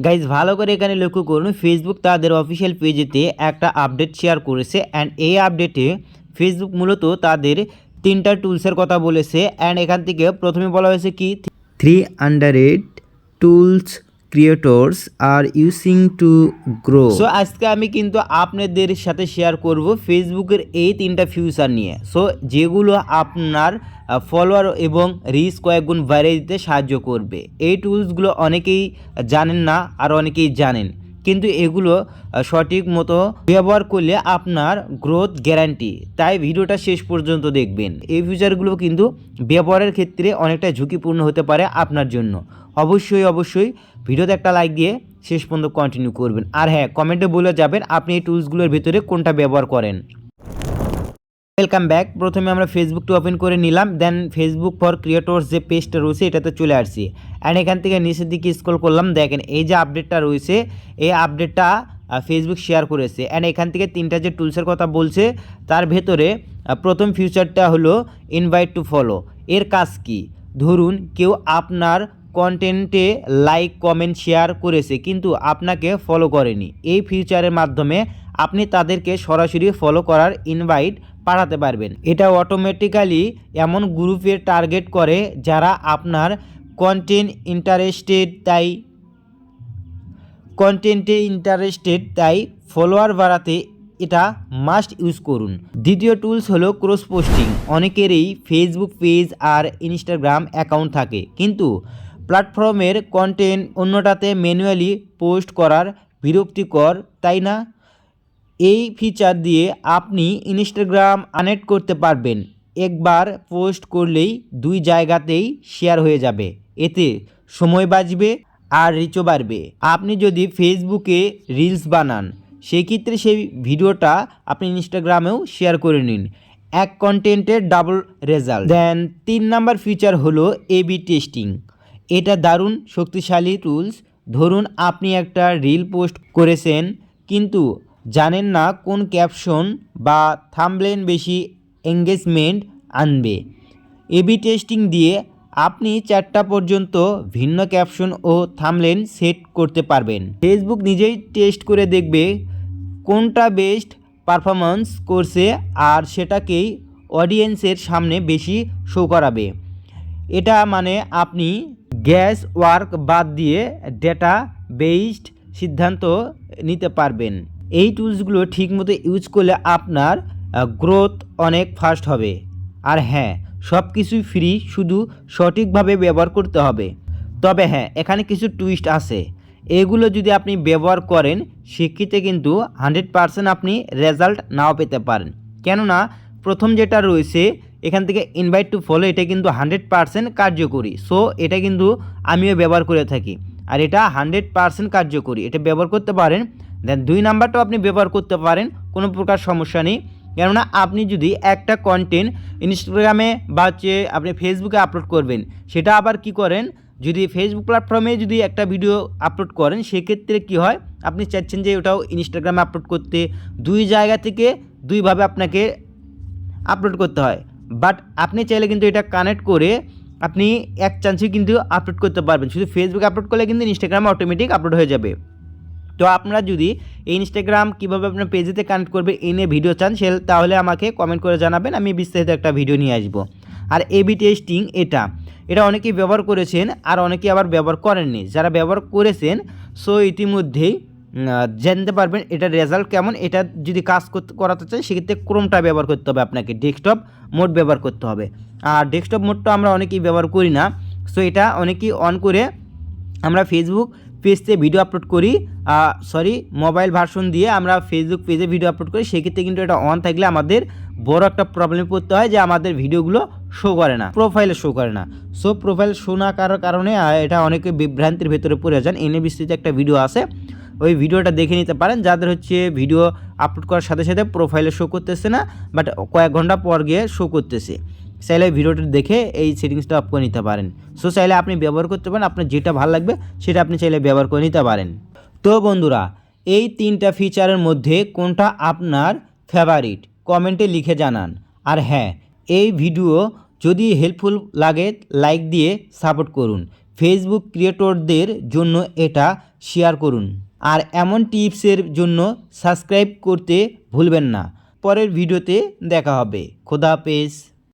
Guys ভালো করে এখানে লক্ষ্য করুন ফেসবুক তাদের অফিসিয়াল পেজেতে একটা আপডেট শেয়ার করেছে অ্যান্ড এই আপডেটে ফেসবুক মূলত তাদের তিনটা টুলসের কথা বলেছে অ্যান্ড এখান থেকে প্রথমে বলা হয়েছে কি? Three hundred tools creators are using to grow so আজকে আমি কিন্তু আপনাদের সাথে শেয়ার করব ফেসবুকের এই তিনটা ফিউচার নিয়ে। সো যেগুলো আপনার ফলোয়ার এবং রিচ কয়েকগুণ বাড়িয়ে দিতে সাহায্য করবে। এই টুলসগুলো অনেকেই জানেন না আর অনেকেই জানেন। কিন্তু এগুলো সঠিক মতো ব্যবহার করলে আপনার গ্রোথ গ্যারান্টি তাই ভিডিওটা শেষ পর্যন্ত দেখবেন। এই ফিচারগুলো কিন্তু ব্যবহারের ক্ষেত্রে অনেকটা ঝুঁকিপূর্ণ হতে পারে আপনার জন্য। অবশ্যই অবশ্যই ভিডিওতে একটা লাইক দিয়ে শেষ পর্যন্ত কন্টিনিউ করবেন। আর হ্যাঁ কমেন্টে বলে যাবেন আপনি এই টুলসগুলোর ভিতরে কোনটা ব্যবহার করেন। ওয়েলকাম ব্যাক প্রথমে আমরা ফেসবুকটা ওপেন করে নিলাম দেন ফেসবুক ফর ক্রিয়েটর্স যে পেজটা রয়েছে, এটাতে চলে আসছি। অ্যান্ড এখান থেকে নিচের দিকে স্ক্রল করলাম, দেখেন এই যে আপডেটটা রয়েছে, এই আপডেটটা ফেসবুক শেয়ার করেছে। অ্যান্ড এখান থেকে তিনটা যে টুলসের কথা বলছে, তার ভেতরে প্রথম ফিউচারটা হলো ইনভাইট টু ফলো এর কাজ কি? ধরুন কেউ আপনার কন্টেন্টে লাইক কমেন্ট শেয়ার করেছে, কিন্তু আপনাকে ফলো করেনি। এই ফিউচারের মাধ্যমে আপনি তাদেরকে সরাসরি ফলো করার ইনভাইট পাঠাতে পারবেন। এটা অটোমেটিক্যালি এমন গ্রুপের টার্গেট করে যারা আপনার কন্টেন্ট ইন্টারেস্টেড তাই কন্টেন্টে ইন্টারেস্টেড তাই ফলোয়ার বাড়াতে এটা মাস্ট ইউজ করুন। দ্বিতীয় টুলস হলো ক্রস পোস্টিং অনেকেরই ফেসবুক পেজ আর ইনস্টাগ্রাম অ্যাকাউন্ট থাকে। কিন্তু প্ল্যাটফর্মের কন্টেন্ট অন্যটাতে ম্যানুয়ালি পোস্ট করার বিরক্তিকর, তাই না? এই ফিচার দিয়ে আপনি ইনস্টাগ্রাম কানেক্ট করতে পারবেন। একবার পোস্ট করলেই দুই জায়গাতেই শেয়ার হয়ে যাবে। এতে সময় বাঁচবে আর রিচও বাড়বে। আপনি যদি ফেসবুকে রিলস বানান, সেক্ষেত্রে সেই ভিডিওটা আপনি ইনস্টাগ্রামেও শেয়ার করে নিন। এক কন্টেন্টের ডাবল রেজাল্ট। দেন তিন নাম্বার ফিচার হলো এবি টেস্টিং। এটা দারুণ শক্তিশালী টুলস ধরুন, আপনি একটা রিল পোস্ট করেছেন, কিন্তু জানেন না কোন ক্যাপশন বা থামলেন বেশি এঙ্গেজমেন্ট আনবে। এবি টেস্টিং দিয়ে আপনি চারটা পর্যন্ত ভিন্ন ক্যাপশন ও থামলেন সেট করতে পারবেন। ফেসবুক নিজেই টেস্ট করে দেখবে কোনটা বেস্ট পারফরমেন্স করছে আর সেটাকেই অডিয়েন্সের সামনে বেশি শো করাবে। এটা মানে আপনি গ্যাস ওয়ার্ক বাদ দিয়ে ডেটা বেসড সিদ্ধান্ত নিতে পারবেন। এই টুলসগুলো ঠিকমতো ইউজ করলে আপনার গ্রোথ অনেক ফাস্ট হবে। আর হ্যাঁ সব কিছুই ফ্রি, শুধু সঠিকভাবে ব্যবহার করতে হবে। তবে হ্যাঁ এখানে কিছু টুইস্ট আছে। এগুলো যদি আপনি ব্যবহার করেন, সেক্ষেত্রে কিন্তু হান্ড্রেড পারসেন্ট আপনি রেজাল্ট নাও পেতে পারেন। কেননা, প্রথম যেটা রয়েছে এখান থেকে ইনভাইট টু ফলো এটা কিন্তু হান্ড্রেড পারসেন্ট কার্যকরী। সো এটা কিন্তু আমিও ব্যবহার করে থাকি। আর এটা হান্ড্রেড পারসেন্ট কার্যকরী। এটা ব্যবহার করতে পারেন দেন দুই নাম্বারটাও আপনি ব্যবহার করতে পারেন, কোনো প্রকার সমস্যা নেই। কেননা আপনি যদি একটা কন্টেন্ট ইনস্টাগ্রামে বা হচ্ছে আপনি ফেসবুকে আপলোড করবেন, সেটা আবার কি করেন? যদি ফেসবুক প্ল্যাটফর্মে যদি একটা ভিডিও আপলোড করেন, সেক্ষেত্রে কি হয়? আপনি চাচ্ছেন যে ওটাও ইনস্টাগ্রামে আপলোড করতে। দুই জায়গা থেকে দুইভাবে আপনাকে আপলোড করতে হয়। বাট আপনি চাইলে কিন্তু এটা কানেক্ট করে আপনি এক চান্সে কিন্তু আপলোড করতে পারবেন। শুধু ফেসবুকে আপলোড করলে কিন্তু ইনস্টাগ্রামে অটোমেটিক আপলোড হয়ে যাবে। তো আপনারা যদি এই ইনস্টাগ্রাম কীভাবে আপনার পেজেতে কানেক্ট করবে এই নিয়ে ভিডিও চান, সে তাহলে আমাকে কমেন্ট করে জানাবেন, আমি বিস্তারিত একটা ভিডিও নিয়ে আসব। আর এবি টেস্টিং এটা এটা অনেকেই ব্যবহার করেছেন আর অনেকেই আবার ব্যবহার করেননি। যারা ব্যবহার করেছেন সো ইতিমধ্যেই জানতে পারবেন এটার রেজাল্ট কেমন, এটা যদি কাজ করতে চান, সেক্ষেত্রে ক্রোমটা ব্যবহার করতে হবে আপনাকে ডেস্কটপ মোড ব্যবহার করতে হবে। আর ডেস্কটপ মোডটা আমরা অনেকেই ব্যবহার করি না সো এটা অনেকেই অন করে আমরা ফেসবুক পেজতে ভিডিও আপলোড করি সরি মোবাইল ভার্সন দিয়ে আমরা ফেসবুক পেজে ভিডিও আপলোড করি, সেক্ষেত্রে কিন্তু এটা অন থাকলে আমাদের বড় একটা প্রবলেম পড়তে হয় যে আমাদের ভিডিওগুলো শো করে না প্রোফাইলে শো করে না। সো প্রোফাইল শো না করার কারণে এটা অনেকে বিভ্রান্তির ভেতরে পড়ে যান। এনে বিস্তৃত একটা ভিডিও আছে ওই ভিডিওটা দেখে নিতে পারেন। যাদের হচ্ছে ভিডিও আপলোড করার সাথে সাথে প্রোফাইলে শো করতেছে না বাট কয়েক ঘণ্টা পর গিয়ে শো করতেছে। চাইলে ভিডিওটা দেখে এই সেটিংসটা অফ করে নিতে পারেন। সো চাইলে আপনি ব্যবহার করতে পারেন, আপনার যেটা ভালো লাগবে সেটা আপনি চাইলে ব্যবহার করে নিতে পারেন। তো বন্ধুরা, এই তিনটা ফিচারের মধ্যে কোনটা আপনার ফেভারিট কমেন্টে লিখে জানান। আর হ্যাঁ এই ভিডিও যদি হেল্পফুল লাগে লাইক দিয়ে সাপোর্ট করুন। ফেসবুক ক্রিয়েটরদের জন্য এটা শেয়ার করুন। আর এমন টিপসের জন্য সাবস্ক্রাইব করতে ভুলবেন না। পরের ভিডিওতে দেখা হবে। খোদা হাফেজ।